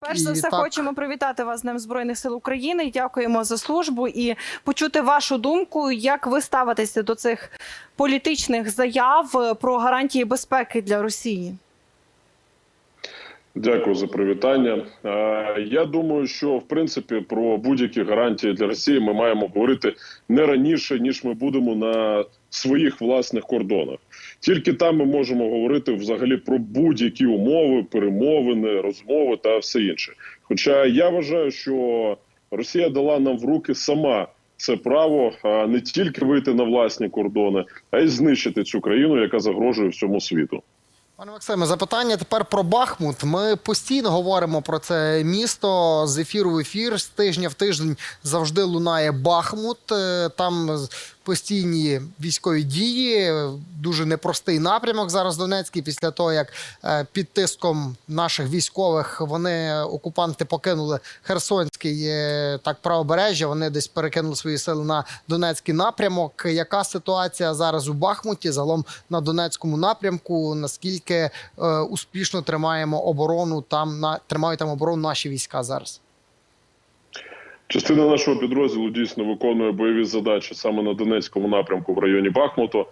Перш за все, так- хочемо привітати вас з Днем Збройних сил України. Дякуємо за службу і почути вашу думку, як ви ставитеся до цих політичних заяв е, про гарантії безпеки для Росії. Дякую за привітання. Е, Я думаю, що в принципі про будь-які гарантії для Росії ми маємо говорити не раніше, ніж ми будемо на своїх власних кордонах. Тільки там ми можемо говорити взагалі про будь-які умови, перемовини, розмови та все інше. Хоча я вважаю, що Росія дала нам в руки сама це право не тільки вийти на власні кордони, а й знищити цю країну, яка загрожує всьому світу. Пане Максиме, запитання тепер про Бахмут. Ми постійно говоримо про це місто з ефіру в ефір. З тижня в тиждень завжди лунає Бахмут. Е, Там постійні військові дії. Дуже непростий напрямок зараз Донецький. Після того як е, під тиском наших військових вони окупанти покинули Херсонський е, так правобережжя. Вони десь перекинули свої сили на Донецький напрямок. Яка ситуація зараз у Бахмуті? Загалом на Донецькому напрямку? Наскільки е, успішно тримаємо оборону там на тримають там оборону наші війська зараз? Частина нашого підрозділу дійсно виконує бойові задачі саме на Донецькому напрямку в районі Бахмуту.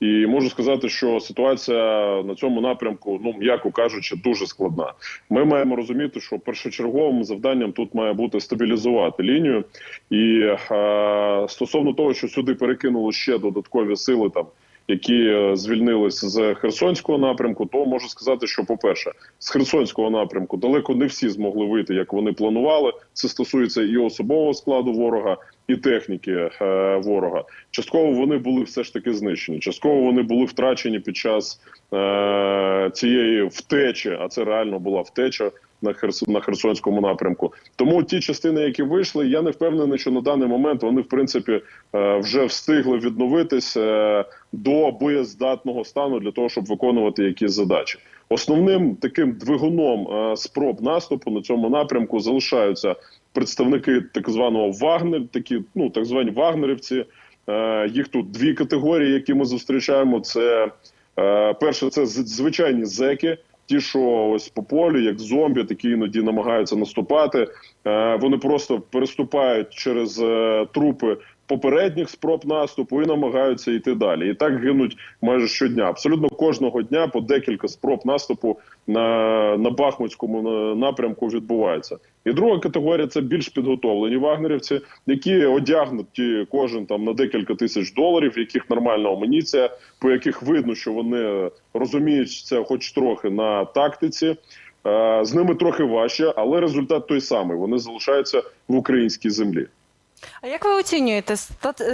І можу сказати, що ситуація на цьому напрямку, ну м'яко кажучи, дуже складна. Ми маємо розуміти, що першочерговим завданням тут має бути стабілізувати лінію. І е, стосовно того, що сюди перекинули ще додаткові сили, там які е, звільнились з Херсонського напрямку, то можу сказати, що по перше, з Херсонського напрямку далеко не всі змогли вийти, як вони планували. Це стосується і особового складу ворога, і техніки е, ворога. Частково вони були все ж таки знищені. Частково вони були втрачені під час е, цієї втечі, а це реально була втеча. На Херс... на Херсонському напрямку, тому ті частини, які вийшли, я не впевнений, що на даний момент вони в принципі е, вже встигли відновитись е, до боєздатного стану для того, щоб виконувати якісь задачі. Основним таким двигуном е, спроб наступу на цьому напрямку залишаються представники так званого Вагнер, такі ну так звані вагнерівці. Їх тут дві категорії, які ми зустрічаємо. Це перше, це звичайні зеки. Ті, що ось по полю, як зомбі, такі іноді намагаються наступати. Е, Вони просто переступають через е, трупи попередніх спроб наступу і намагаються йти далі. І так гинуть майже щодня. Абсолютно кожного дня по декілька спроб наступу на, на Бахмутському напрямку відбувається. І друга категорія це більш підготовлені вагнерівці, які одягнуті кожен там на декілька тисяч доларів, яких нормальна амуніція, по яких видно, що вони розуміють це, хоч трохи на тактиці. Е, З ними трохи важче, але результат той самий. Вони залишаються в українській землі. А як ви оцінюєте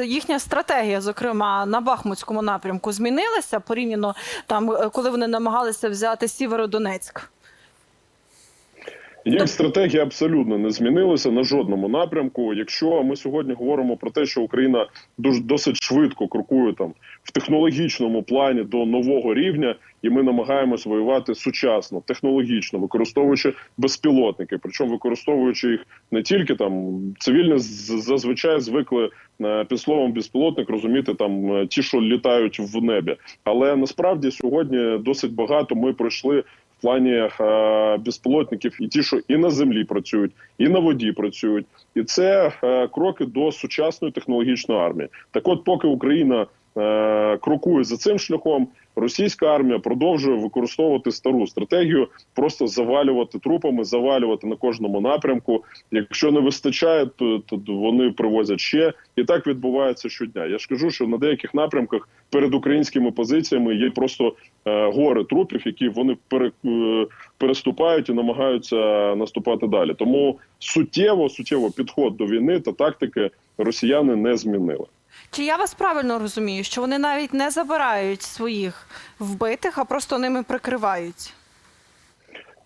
їхня стратегія, зокрема на Бахмутському напрямку, змінилася порівняно там, е, коли вони намагалися взяти Сєвєродонецьк? Їх стратегія абсолютно не змінилася на жодному напрямку. Якщо ми сьогодні говоримо про те, що Україна дуже досить швидко крокує там в технологічному плані до нового рівня, і ми намагаємось воювати сучасно, технологічно, використовуючи безпілотники, причому використовуючи їх не тільки там цивільні зазвичай звикли е, під словом безпілотник розуміти там е, ті, що літають в небі. Але насправді сьогодні досить багато ми пройшли плані е, безпілотників, і ті, що і на землі працюють, і на воді працюють, і це е, кроки до сучасної технологічної армії. Так, от, поки Україна крокує за цим шляхом, російська армія продовжує використовувати стару стратегію, просто завалювати трупами, завалювати на кожному напрямку. Якщо не вистачає, то, то вони привозять ще, і так відбувається щодня. Я ж кажу, що на деяких напрямках перед українськими позиціями є просто е, гори трупів, які вони пере, е, переступають і намагаються наступати далі. Тому суттєво суттєво підход до війни та тактики росіяни не змінили. Чи я вас правильно розумію, що вони навіть не забирають своїх вбитих, а просто ними прикриваються?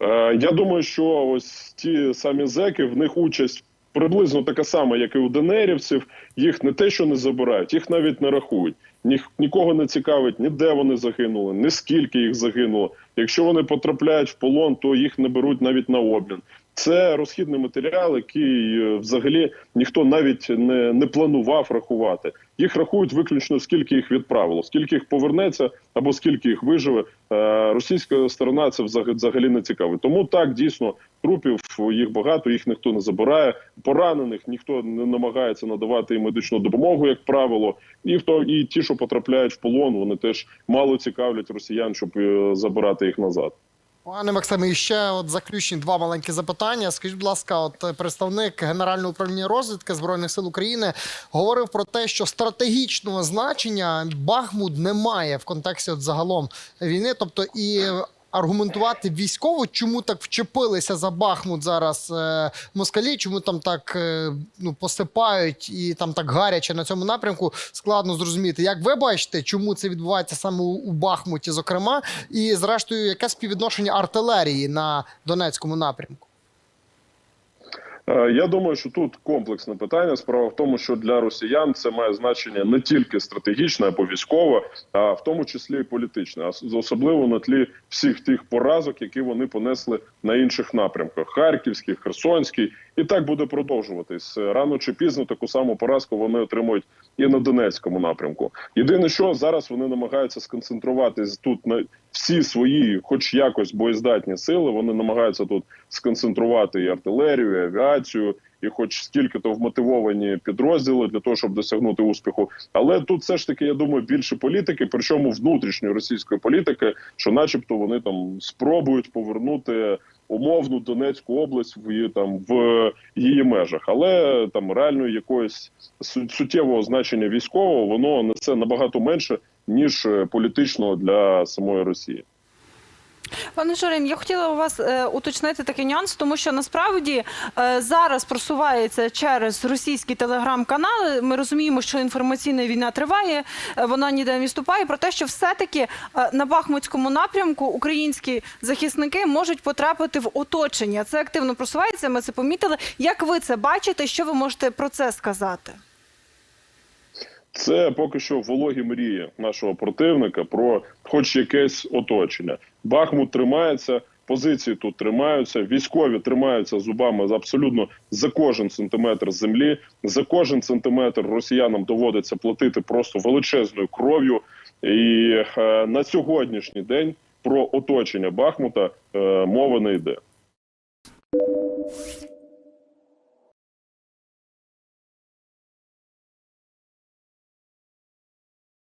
Е, Я думаю, що ось ті самі зеки в них участь приблизно така сама, як і у ДНРівців. їх не те, що не забирають, їх навіть не рахують. Ні, нікого не цікавить, ні де вони загинули, ні скільки їх загинуло. Якщо вони потрапляють в полон, то їх не беруть навіть на обмін. Це розхідний матеріал, який е, взагалі ніхто навіть не, не планував рахувати. Їх рахують виключно скільки їх відправило, скільки їх повернеться або скільки їх виживе. Е, Російська сторона це взаг- взагалі не цікавить. Тому так дійсно трупів їх багато, їх ніхто не забирає. Поранених ніхто не намагається надавати їм медичну допомогу, як правило. І хто і ті, що потрапляють в полон, вони теж мало цікавлять росіян, щоб е, забирати їх назад. Пане Максиме, і ще от заключні два маленькі запитання. Скажіть, будь ласка, от е, представник Генерального управління розвідки збройних сил України говорив про те, що стратегічного значення Бахмут не має в контексті от загалом війни, тобто і. Аргументувати військово, чому так вчепилися за Бахмут зараз е, москалі, чому там так е, ну посипають і там так гаряче на цьому напрямку, складно зрозуміти. Як ви бачите, чому це відбувається саме у, Бахмуті, зокрема, і зрештою, яке співвідношення артилерії на Донецькому напрямку? Е, Я думаю, що тут комплексне питання. Справа в тому, що для росіян це має значення не тільки стратегічне або військове, а в тому числі і політичне, а особливо на тлі всіх тих поразок, які вони понесли на інших напрямках: Харківський, Херсонський, і так буде продовжуватись рано чи пізно. Таку саму поразку вони отримують і на Донецькому напрямку. Єдине, що зараз вони намагаються сконцентруватись тут на всі свої, хоч якось боєздатні сили. Вони намагаються тут сконцентрувати і артилерію, і авіацію, і хоч скільки-то вмотивовані підрозділи для того, щоб досягнути успіху. Але тут все ж таки, я думаю, більше політики, причому внутрішньої російської політики, що, начебто, вони там спробують повернути. Умовну Донецьку область в там в її межах, але там реально якогось суттєвого значення військового воно несе набагато менше ніж е, політичного для самої Росії. Пане Шорин, я хотіла у вас е, уточнити такий нюанс, тому що насправді е, зараз просувається через російські телеграм-канали. Ми розуміємо, що інформаційна війна триває, е, вона ніде не відступає. Про те, що все-таки е, на Бахмутському напрямку українські захисники можуть потрапити в оточення. Це активно просувається. Ми це помітили. Як ви це бачите? Що ви можете про це сказати? Це поки що вологі мрії нашого противника про хоч якесь оточення. Бахмут тримається, позиції тут тримаються, військові тримаються зубами абсолютно за кожен сантиметр землі. За кожен сантиметр росіянам доводиться платити просто величезною кров'ю. І е, на сьогоднішній день про оточення Бахмута е, мова не йде.